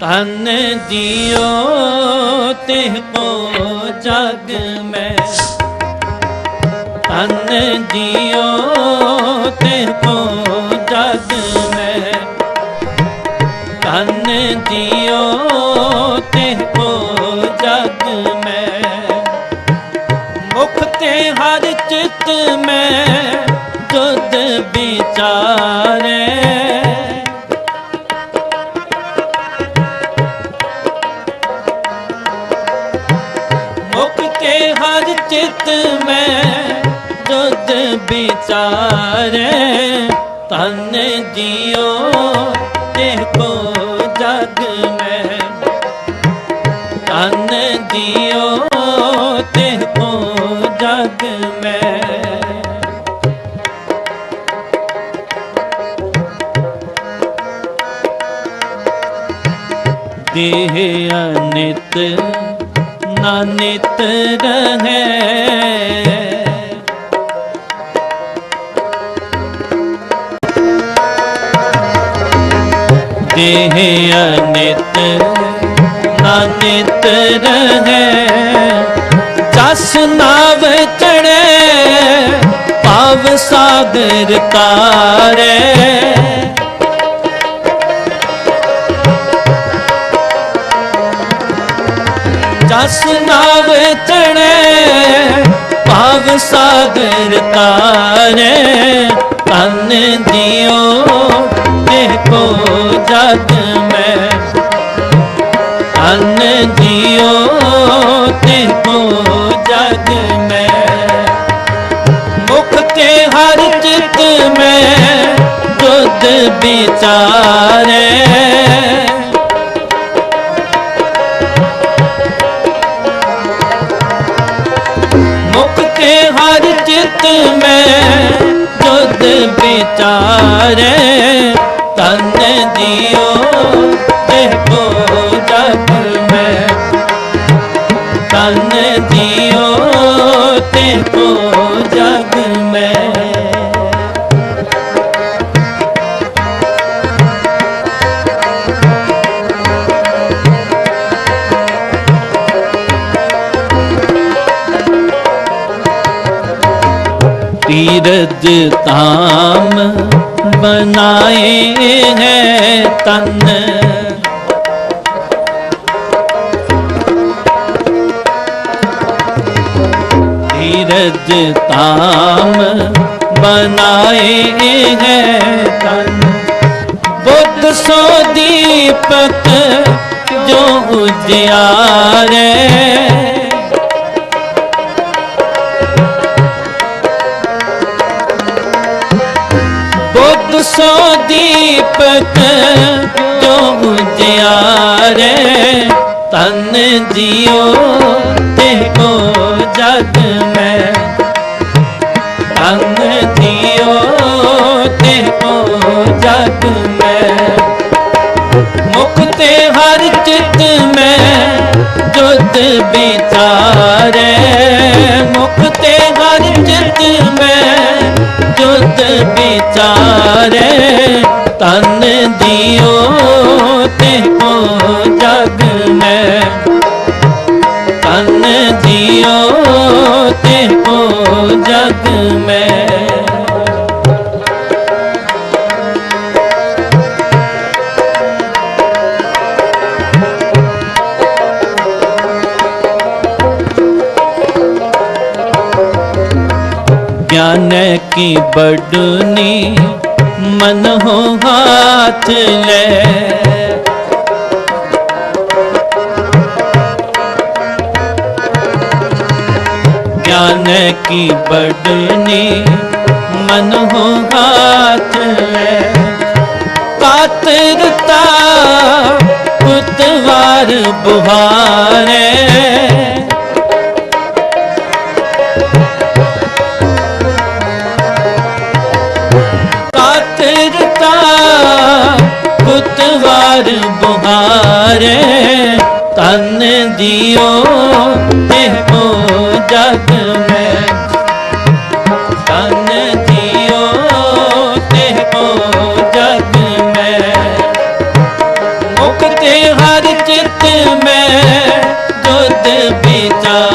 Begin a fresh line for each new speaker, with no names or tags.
ਤਨ ਦਿਓ ਤੇ ਕੋ ਜਗ ਮੈਂ। ਤਨ ਦਿਓ ਤੇ ਕੋ ਜਗ ਮੈਂ। ਤਨ ਦਿਓ ਤੇ ਕੋ ਜਗ ਮੈਂ। ਮੁਖ ਤੇ ਹਰ ਚਿਤ ਮੈਂ। ਚਿਤ ਮੈਂ ਜੁਦ ਵਿਚਾਰੇ ਤਨ ਦਿਓ ਤੇ ਜਗ ਮੈਂ ਤਨ ਦਿਓ ਤੇ ਜਗ ਮੈਂ ਦੇਹ ਅਨਿਤ ਨਾਨਿਤ ਰਹੇ ਦੇਹ ਅਨਿਤ ਨਾਨਿਤ ਰਹੇ ਜਸ ਨਾਵ ਚੜੇ ਪਾਵ ਸਾਗਰ ਤਾਰੇ। ਜਸ ਨਾਵ ਚੜੇ ਭਾਗ ਸਾਗਰ ਤਾਰੇ। ਤਨ ਦਿਓ ਤੇ ਜਗ ਮੈਂ। ਤਨ ਦਿਓ ਤੇ ਜਗ ਮੈਂ। ਮੁਖ ਤੇ ਹਰ ਚਿਤ ਮੈਂ ਦੁੱਧ ਵਿਚਾਰੇ। ਚਿਤ ਮੈਂ ਜੁਦ ਵਿਚਾਰੇ ਤਨ ਦਿਓ ਤੇ तीरज ताम बनाए हैं तन तीरज ताम बनाए हैं तन बुद्ध सो दीपक जो उजियारे ਬੁੱਧ ਸੋ ਦੀਪਕ ਜੋ ਉਜਿਆਰੇ ਤਨ ਜਿਉ ਤੇ ਕੋ ਜਗ ਮੈਂ। ਤਨ ਜਿਉ ਤੇ ਕੋ ਜਗ ਮੈਂ। ਮੁਖ ਤੇ ਹਰ ਚਿਤ ਮੈਂ ਜੁਦ ਵਿਚਾਰੇ। ਮੁਖ ਤੇ ਹਰ ਚਿਤ ਮੈਂ ਜੁਦ ਵਿਚਾਰੇ ਤਨ ਦਿਓ ਤੇ ਕੋ ਜਗ ਮੈਂ ਤਨ ਦਿਓ ਤੇ ਕੋ ਜਗ ਮੈਂ ज्ञान की बडनी मन हो हाथ ले ज्ञान की बडनी मन हो हाथ ले कातरता पुतवार बुहारे ਤਨ ਦਿਓ ਤੇ ਕੋ ਜਗ ਮੈਂ। ਤਨ ਦਿਓ ਤੇ ਕੋ ਜਗ ਮੈਂ। ਮੁਖ ਤੇ ਹਰ ਚਿਤ ਮੈਂ ਦੁੱਧ ਵਿਚਾਰ